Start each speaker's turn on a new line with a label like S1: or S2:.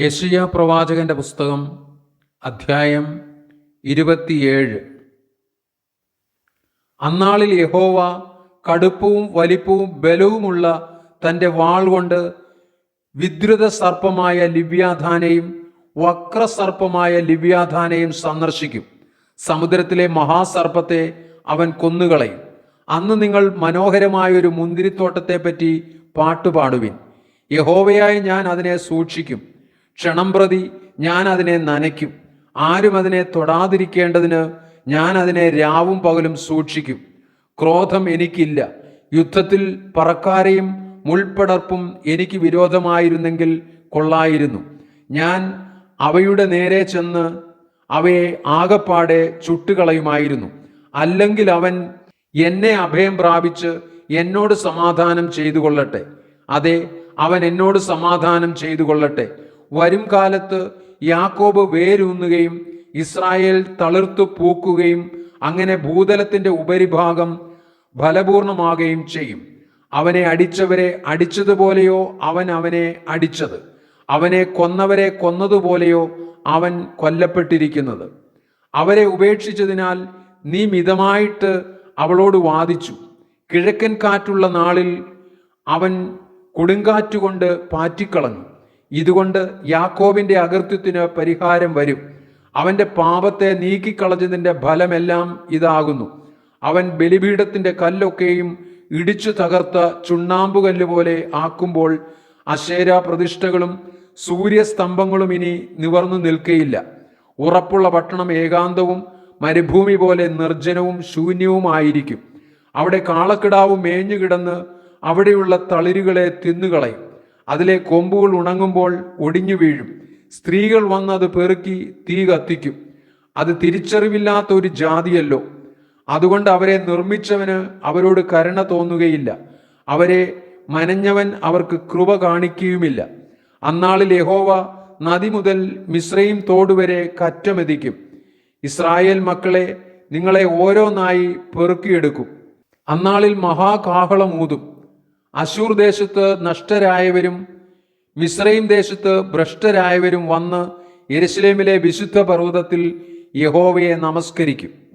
S1: യശയ പ്രവാചകന്റെ പുസ്തകം അധ്യായം ഇരുപത്തിയേഴ്. അന്നാളിൽ യഹോവ കടുപ്പവും വലിപ്പവും ബലവുമുള്ള തന്റെ വാൾ കൊണ്ട് വിദ്രുത സർപ്പമായ ലിവ്യാധാനെയും വക്രസർപ്പമായ ലിവ്യാധാനെയും സന്ദർശിക്കും. സമുദ്രത്തിലെ മഹാസർപ്പത്തെ അവൻ കൊന്നുകളയും. അന്ന് നിങ്ങൾ മനോഹരമായ ഒരു മുന്തിരിത്തോട്ടത്തെപ്പറ്റി പാട്ടുപാടുവിൻ. യഹോവയായി ഞാൻ അതിനെ സൂക്ഷിക്കും. ക്ഷണം പ്രതി ഞാൻ അതിനെ നനയ്ക്കും. ആരും അതിനെ തൊടാതിരിക്കേണ്ടതിന് ഞാൻ അതിനെ രാവും പകലും സൂക്ഷിക്കും. ക്രോധം എനിക്കില്ല. യുദ്ധത്തിൽ പറക്കാരെയും മുൾപ്പടർപ്പും എനിക്ക് വിരോധമായിരുന്നെങ്കിൽ കൊള്ളായിരുന്നു. ഞാൻ അവയുടെ നേരെ ചെന്ന് അവയെ ആകപ്പാടെ ചുട്ടുകളയുമായിരുന്നു. അല്ലെങ്കിൽ അവൻ എന്നെ അഭയം പ്രാപിച്ച് എന്നോട് സമാധാനം ചെയ്തു കൊള്ളട്ടെ അതെ അവൻ എന്നോട് സമാധാനം ചെയ്തു കൊള്ളട്ടെ വരും കാലത്ത് യാക്കോബ് വേരൂന്നുകയും ഇസ്രായേൽ തളിർത്തു പൂക്കുകയും അങ്ങനെ ഭൂതലത്തിന്റെ ഉപരിഭാഗം ഫലപൂർണമാകുകയും ചെയ്യും. അവനെ അടിച്ചവരെ അടിച്ചതുപോലെയോ അവൻ അവനെ അടിച്ചത്. അവനെ കൊന്നവരെ കൊന്നതുപോലെയോ അവൻ കൊല്ലപ്പെട്ടിരിക്കുന്നത്. അവരെ ഉപേക്ഷിച്ചതിനാൽ നീ മിതമായിട്ട് അവളോട് വാദിച്ചു. കിഴക്കൻ കാറ്റുള്ള നാളിൽ അവൻ കൊടുങ്കാറ്റുകൊണ്ട് പാറ്റിക്കളഞ്ഞു. ഇതുകൊണ്ട് യാക്കോബിന്റെ അകൃത്യത്തിന് പരിഹാരം വരും. അവന്റെ പാപത്തെ നീക്കിക്കളഞ്ഞതിന്റെ ഫലമെല്ലാം ഇതാകുന്നു. അവൻ ബലിപീഠത്തിന്റെ കല്ലൊക്കെയും ഇടിച്ചു തകർത്ത ചുണ്ണാമ്പുകല്ല് പോലെ ആക്കുമ്പോൾ അശേര പ്രതിഷ്ഠകളും സൂര്യസ്തംഭങ്ങളും ഇനി നിവർന്നു നിൽക്കയില്ല. ഉറപ്പുള്ള പട്ടണം ഏകാന്തവും മരുഭൂമി പോലെ നിർജനവും ശൂന്യവുമായിരിക്കും. അവിടെ കാളക്കിടാവ് മേഞ്ഞുകിടന്ന് അവിടെയുള്ള തളിരുകളെ തിന്നുകളയും. അതിലെ കൊമ്പുകൾ ഉണങ്ങുമ്പോൾ ഒടിഞ്ഞു വീഴും. സ്ത്രീകൾ വന്ന് അത് പെറുക്കി തീ കത്തിക്കും. അത് തിരിച്ചറിവില്ലാത്ത ഒരു ജാതിയല്ലോ. അതുകൊണ്ട് അവരെ നിർമ്മിച്ചവന് അവരോട് കരുണ തോന്നുകയില്ല. അവരെ മനഞ്ഞവൻ അവർക്ക് കൃപ കാണിക്കുകയുമില്ല. അന്നാളിൽ യഹോവ നദി മുതൽ മിശ്രയും തോടുവരെ കറ്റമെതിക്കും. ഇസ്രായേൽ മക്കളെ നിങ്ങളെ ഓരോന്നായി പെറുക്കിയെടുക്കും. അന്നാളിൽ മഹാകാഹളം ഊതും അശൂർ ദേശത്ത് നഷ്ടരായവരും മിശ്രയും ദേശത്ത് ഭ്രഷ്ടരായവരും വന്ന് യെരുശലേമിലെ വിശുദ്ധ പർവതത്തിൽ യഹോവയെ നമസ്കരിക്കും.